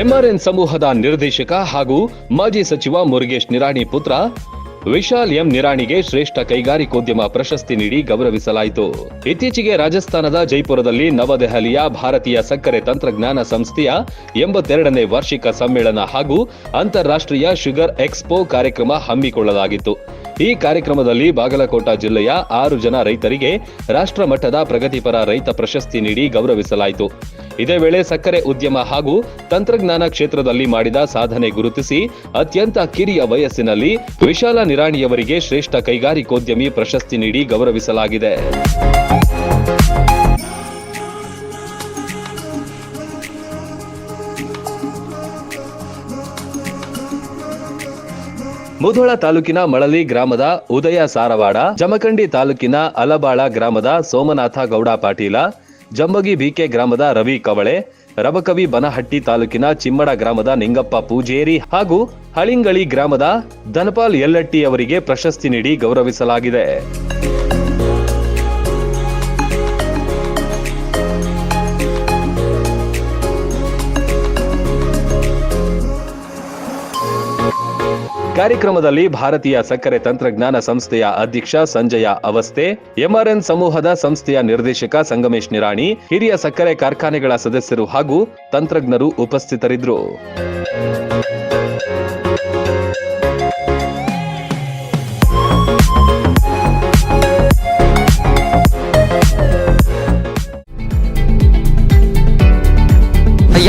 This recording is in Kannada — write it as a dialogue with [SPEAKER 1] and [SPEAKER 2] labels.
[SPEAKER 1] ಎಂಆರ್ಎನ್ ಸಮೂಹದ ನಿರ್ದೇಶಕ ಹಾಗೂ ಮಾಜಿ ಸಚಿವ ಮುರುಗೇಶ್ ನಿರಾಣಿ ಪುತ್ರ ವಿಶಾಲ್ ಎಂ ನಿರಾಣಿಗೆ ಶ್ರೇಷ್ಠ ಕೈಗಾರಿಕೋದ್ಯಮ ಪ್ರಶಸ್ತಿ ನೀಡಿ ಗೌರವಿಸಲಾಯಿತು. ಇತ್ತೀಚೆಗೆ ರಾಜಸ್ಥಾನದ ಜೈಪುರದಲ್ಲಿ ನವದೆಹಲಿಯ ಭಾರತೀಯ ಸಕ್ಕರೆ ತಂತ್ರಜ್ಞಾನ ಸಂಸ್ಥೆಯ ಎಂಬತ್ತೆರಡನೇ ವಾರ್ಷಿಕ ಸಮ್ಮೇಳನ ಹಾಗೂ ಅಂತಾರಾಷ್ಟ್ರೀಯ ಶುಗರ್ ಎಕ್ಸ್ಪೋ ಕಾರ್ಯಕ್ರಮ ಹಮ್ಮಿಕೊಳ್ಳಲಾಗಿತ್ತು. ಈ ಕಾರ್ಯಕ್ರಮದಲ್ಲಿ ಬಾಗಲಕೋಟ ಜಿಲ್ಲೆಯ ಆರು ಜನ ರೈತರಿಗೆ ರಾಷ್ಟ್ರಮಟ್ಟದ ಪ್ರಗತಿಪರ ರೈತ ಪ್ರಶಸ್ತಿ ನೀಡಿ ಗೌರವಿಸಲಾಯಿತು. ಇದೇ ವೇಳೆ ಸಕ್ಕರೆ ಉದ್ಯಮ ಹಾಗೂ ತಂತ್ರಜ್ಞಾನ ಕ್ಷೇತ್ರದಲ್ಲಿ ಮಾಡಿದ ಸಾಧನೆ ಗುರುತಿಸಿ ಅತ್ಯಂತ ಕಿರಿಯ ವಯಸ್ಸಿನಲ್ಲಿ ವಿಶಾಲ ನಿರಾಣಿಯವರಿಗೆ ಶ್ರೇಷ್ಠ ಕೈಗಾರಿಕೋದ್ಯಮಿ ಪ್ರಶಸ್ತಿ ನೀಡಿ ಗೌರವಿಸಲಾಗಿದೆ. ಮುಧೋಳ ತಾಲೂಕಿನ ಮಳಲಿ ಗ್ರಾಮದ ಉದಯ ಸಾರವಾಡ, ಜಮಖಂಡಿ ತಾಲೂಕಿನ ಅಲಬಾಳ ಗ್ರಾಮದ ಸೋಮನಾಥ ಗೌಡ ಪಾಟೀಲ ಜಂಬಗಿ ಬಿಕೆ ಗ್ರಾಮದ ರವಿ ಕವಳೆ, ರಬಕವಿ ಬನಹಟ್ಟಿ ತಾಲೂಕಿನ ಚಿಮ್ಮಡ ಗ್ರಾಮದ ನಿಂಗಪ್ಪ ಪೂಜೇರಿ ಹಾಗೂ ಹಳಿಂಗಳಿ ಗ್ರಾಮದ ಧನಪಾಲ್ ಯಲ್ಲಟ್ಟಿ ಅವರಿಗೆ ಪ್ರಶಸ್ತಿ ನೀಡಿ ಗೌರವಿಸಲಾಗಿದೆ. ಕಾರ್ಯಕ್ರಮದಲ್ಲಿ ಭಾರತೀಯ ಸಕ್ಕರೆ ತಂತ್ರಜ್ಞಾನ ಸಂಸ್ಥೆಯ ಅಧ್ಯಕ್ಷ ಸಂಜಯ ಅವಸ್ಥೆ ಎಂಆರ್ಎನ್ ಸಮೂಹದ ಸಂಸ್ಥೆಯ ನಿರ್ದೇಶಕ ಸಂಗಮೇಶ್ ನಿರಾಣಿ, ಹಿರಿಯ ಸಕ್ಕರೆ ಕಾರ್ಖಾನೆಗಳ ಸದಸ್ಯರು ಹಾಗೂ ತಂತ್ರಜ್ಞರು ಉಪಸ್ಥಿತರಿದ್ದರು.